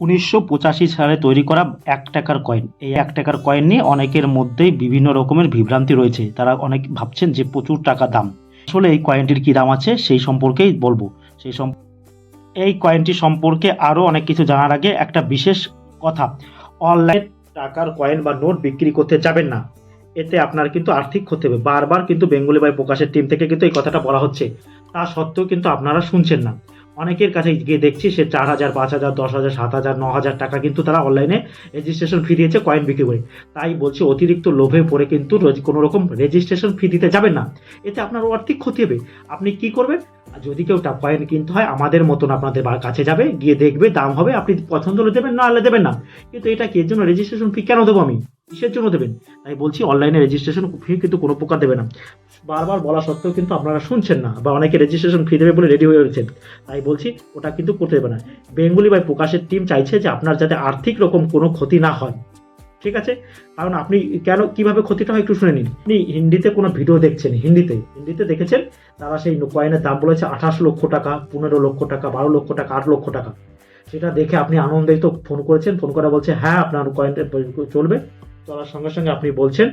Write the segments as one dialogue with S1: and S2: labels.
S1: উনিশশো পঁচাশি সালে তৈরি করা এক টাকার কয়েন এই এক টাকার কয়েন নিয়ে অনেকের মধ্যেই বিভিন্ন রকমের বিভ্রান্তি রয়েছে। তারা অনেক ভাবছেন যে প্রচুর টাকা দাম। আসলে এই কয়েনটির কী দাম আছে, সেই সম্পর্কেই বলব। সেই এই কয়েনটি সম্পর্কে আরও অনেক কিছু জানার আগে একটা বিশেষ কথা। অনলাইন টাকার কয়েন বা নোট বিক্রি করতে যাবেন না। এতে আপনার কিন্তু আর্থিক ক্ষতি হবে। বারবার কিন্তু বেঙ্গলি বাই প্রকাশের টিম থেকে কিন্তু এই কথাটা বলা হচ্ছে। তা সত্ত্বেও কিন্তু আপনারা শুনছেন না। অনেকের কাছে গিয়ে দেখছি সে চার হাজার, পাঁচ হাজার, দশ হাজার, সাত হাজার, ন হাজার টাকা কিন্তু তারা অনলাইনে রেজিস্ট্রেশন ফি দিয়েছে কয়েন বিক্রি করে। তাই বলছি অতিরিক্ত লোভে পড়ে কিন্তু কোনো রকম রেজিস্ট্রেশন ফি দিতে যাবেন না। এতে আপনার আর্থিক ক্ষতি হবে। আপনি কি করবেন? যদি কেউ টা- কয়েন কিনতে হয়, আমাদের মতন আপনাদের কাছে যাবে, গিয়ে দেখবে দাম হবে, আপনি পছন্দ হলে দেবেন, না হলে দেবেন না। কিন্তু এটা কি? এর জন্য রেজিস্ট্রেশন ফি কেন দেবো আমি? কিসের জন্য দেবেন? আমি বলছি অনলাইনে রেজিস্ট্রেশন ফি কিন্তু কোনো প্রকার দেবে না। বারবার বলা সত্ত্বেও কিন্তু আপনারা শুনছেন না বা অনেকে রেজিস্ট্রেশন ফি দেবে বলে রেডি হয়ে রয়েছেন। তাই বলছি ওটা কিন্তু করতে দেবে না। বেঙ্গলি বাই প্রকাশের টিম চাইছে যে আপনার যাতে আর্থিক রকম কোনো ক্ষতি না হয়। ঠিক আছে? কারণ আপনি কেন, কীভাবে ক্ষতিটা হয় একটু শুনে নিন। আপনি হিন্দিতে কোনো ভিডিও দেখছেন, হিন্দিতে। হিন্দিতে দেখেছেন? তারা সেই কয়েনের দাম বলেছে আঠাশ লক্ষ টাকা, পনেরো লক্ষ টাকা, বারো লক্ষ টাকা, আট লক্ষ টাকা। সেটা দেখে আপনি আনন্দিত ফোন করেছেন। ফোন করে বলছে হ্যাঁ আপনার কয়েনটা চলবে। চলার সঙ্গে সঙ্গে আপনি বলছেন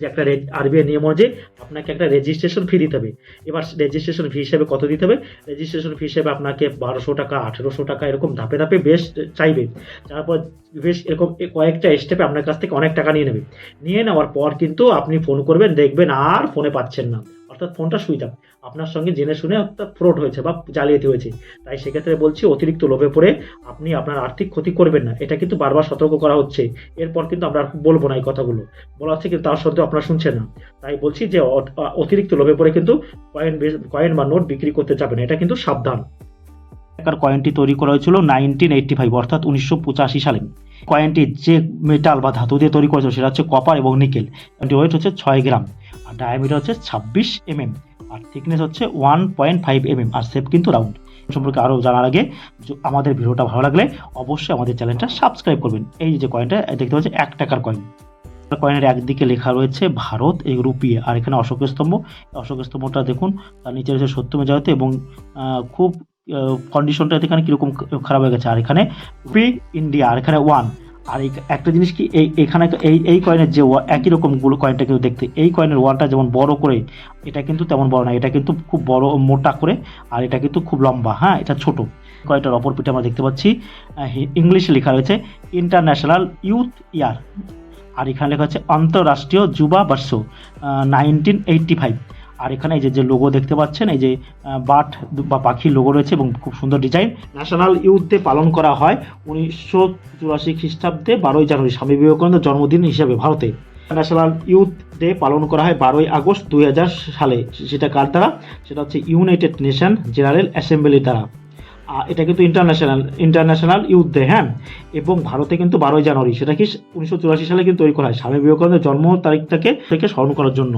S1: যে একটা আরবিআই নিয়ম অনুযায়ী আপনাকে একটা রেজিস্ট্রেশন ফি দিতে হবে। এবার রেজিস্ট্রেশন ফি হিসেবে কত দিতে হবে? রেজিস্ট্রেশন ফি হিসেবে আপনাকে বারোশো টাকা, আঠেরোশো টাকা এরকম ধাপে ধাপে বেশ চাইবে। তারপর বেশ এরকম কয়েকটা স্টেপে আপনার কাছ থেকে অনেক টাকা নিয়ে নেবে। নিয়ে নেওয়ার পর কিন্তু আপনি ফোন করবেন, দেখবেন আর ফোনে পাচ্ছেন না। অর্থাৎ ফোনটা সুইচ অফ আপনার সঙ্গে জেনে শুনে অর্থাৎ ফ্রড হয়েছে বা জালিয়াতি হয়েছে। তাই সেক্ষেত্রে বলছি, অতিরিক্ত লোভে পড়ে আপনি আপনার আর্থিক ক্ষতি করবেন না। এটা কিন্তু বারবার সতর্ক করা হচ্ছে। এরপর কিন্তু আমরা বলব না এই কথাগুলো। বলা হচ্ছে কিন্তু তার সত্ত্বেও আপনারা শুনছেন না। তাই বলছি যে অতিরিক্ত লোভে পড়ে কিন্তু কয়েন কয়েন বা নোট বিক্রি করতে যাবেন। এটা কিন্তু সাবধান। টাকার কয়েনটি তৈরি করা হয়েছিল নাইনটিন এইটটি ফাইভ অর্থাৎ উনিশশো পঁচাশি সালে। কয়েনটি যে মেটাল বা ধাতু দিয়ে তৈরি করেছিল, সেটা হচ্ছে কপার এবং নিকেল ওয়েট হচ্ছে ছয় গ্রাম। ডায়ামিটার হচ্ছে ছাব্বিশ এমএম আর থিকনেস হচ্ছে ওয়ান পয়েন্ট ফাইভ এমএম আর শেপ কিন্তু রাউন্ড সম্পর্কে আরও জানার আগে আমাদের ভিডিওটা ভালো লাগলে অবশ্যই আমাদের চ্যানেলটা সাবস্ক্রাইব করবেন। এই যে কয়েনটা দেখতে পাচ্ছি এক টাকার কয়েন কয়েনের একদিকে লেখা রয়েছে ভারত, এই রুপিয়ে আর এখানে অশোক স্তম্ভ। অশোক স্তম্ভটা দেখুন, তার নিচে রয়েছে সত্যমে জয়তে এবং খুব কন্ডিশনটা এখানে কীরকম খারাপ হয়ে গেছে। আর এখানে রুপি ইন্ডিয়া আর এখানে ওয়ান আর এই একটা জিনিস কি, এই, এখানে এই এই কয়েনের যে একই রকমগুলো কয়েনটা কিন্তু দেখতে, এই কয়েনের ওয়ানটা যেমন বড় করে, এটা কিন্তু তেমন বড় না এটা কিন্তু খুব বড়, মোটা করে, আর এটা কিন্তু খুব লম্বা হ্যাঁ এটা ছোট। কয়েনটার অপর পিঠে আমরা দেখতে পাচ্ছি ইংলিশে লেখা রয়েছে ইন্টারন্যাশনাল ইউথ ইয়ার আর এখানে লেখা হচ্ছে, আন্তঃরাষ্ট্রীয় যুবা বর্ষ নাইনটিন এইটটি ফাইভ আর এখানে যে যে লোগো দেখতে পাচ্ছেন, এই যে বাট বা পাখির লোগো রয়েছে এবং খুব সুন্দর ডিজাইন ন্যাশনাল ইউথ ডে পালন করা হয় উনিশশো চুরাশি খ্রিস্টাব্দে বারোই জানুয়ারি, স্বামী বিবেকানন্দের জন্মদিন হিসাবে ভারতে। ন্যাশনাল ইউথ ডে পালন করা হয় বারোই আগস্ট দুই হাজার সালে। সেটা কার দ্বারা? সেটা হচ্ছে ইউনাইটেড নেশন জেনারেল অ্যাসেম্বলি দ্বারা। এটা কিন্তু ইন্টারন্যাশনাল ইন্টারন্যাশনাল ইউথ ডে হ্যাঁ? এবং ভারতে কিন্তু বারোই জানুয়ারি, সেটা কি উনিশশো চুরাশি সালে কিন্তু তৈরি করা হয়, স্বামী বিবেকানন্দের জন্ম তারিখটাকে থেকে স্মরণ করার জন্য।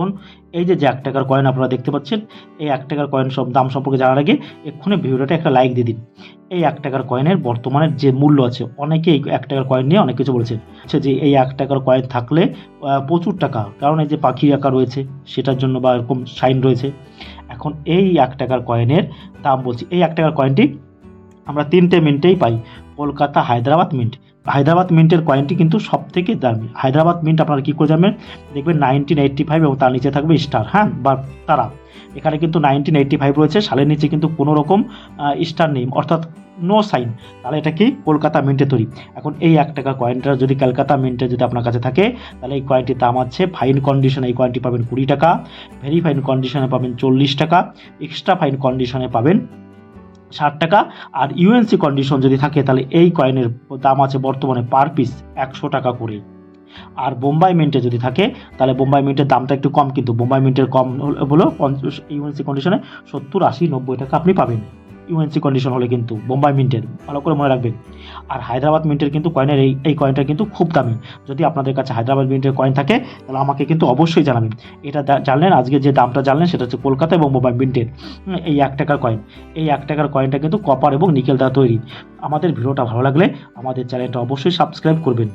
S1: এখন এই যে যে এক টাকার কয়েন আপনারা দেখতে পাচ্ছেন, এই এক টাকার কয়েন সব দাম সম্পর্কে জানার আগে এক্ষুনি ভিডিওটা একটা লাইক দিয়ে দিন। এই এক টাকার কয়েনের বর্তমানের যে মূল্য আছে অনেকে এই এক টাকার কয়েন নিয়ে অনেক কিছু বলেছে। হচ্ছে যে এই এক টাকার কয়েন থাকলে প্রচুর টাকা, কারণ এই যে পাখি আঁকা রয়েছে, সেটার জন্য বা এরকম সাইন রয়েছে। এখন এই এক টাকার কয়েনের দাম বলছি, এই এক টাকার কয়েনটি আমরা তিনটে মিনিটেই পাই, কলকাতা, হায়দ্রাবাদ মিন্ট হায়দ্রাবাদ মিন্টের কয়েনটি কিন্তু সব থেকে দামি। হায়দ্রাবাদ মিন্ট আপনারা কী করে যাবেন দেখবেন নাইনটিন এইটটি ফাইভ এবং তার নিচে থাকবে স্টার হ্যাঁ? বা তারা। এখানে কিন্তু নাইনটিন এইটটি ফাইভ রয়েছে, সালের নিচে কিন্তু কোনো রকম স্টার নেই। অর্থাৎ নো সাইন তাহলে এটা কি? কলকাতা মিন্টে তৈরি। এখন এই এক টাকা কয়েনটা যদি কলকাতা মিন্টে যদি আপনার কাছে থাকে, তাহলে এই কয়েনটির দাম আছে ফাইন কন্ডিশনে এই কয়েনটি পাবেন কুড়ি টাকা ভেরি ফাইন কন্ডিশনে পাবেন চল্লিশ টাকা এক্সট্রা ফাইন কন্ডিশনে পাবেন ষাট টাকা। আর ইউএনসি কন্ডিশন যদি থাকে, তাহলে এই কয়েনের দাম আছে বর্তমানে পার পিস একশো টাকা করে। আর বোম্বাই মিন্টে যদি থাকে, তাহলে বোম্বাই মিন্টের দামটা একটু কম, কিন্তু বোম্বাই মিন্টের কম হল- হলো ইউএনসি কন্ডিশনে সত্তর আশি নব্বই টাকা আপনি পাবেন। ইউএনসি কন্ডিশন হলে কিন্তু, বোম্বাই মিন্টের, ভালো করে মনে রাখবেন। আর হায়দ্রাবাদ মিন্টের কিন্তু কয়েনের এই এই কয়েনটা কিন্তু খুব দামি। যদি আপনাদের কাছে হায়দ্রাবাদ মিন্টের কয়েন থাকে, তাহলে আমাকে কিন্তু অবশ্যই জানাবেন। এটা জানলেন, আজকে যে দামটা জানলেন, সেটা হচ্ছে কলকাতা এবং বোম্বাই মিন্টের এই এক টাকার কয়েন এই এক টাকার কয়েনটা কিন্তু কপার এবং নিকেল দ্বারা তৈরি। আমাদের ভিডিওটা ভালো লাগলে আমাদের চ্যানেলটা অবশ্যই সাবস্ক্রাইব করবেন।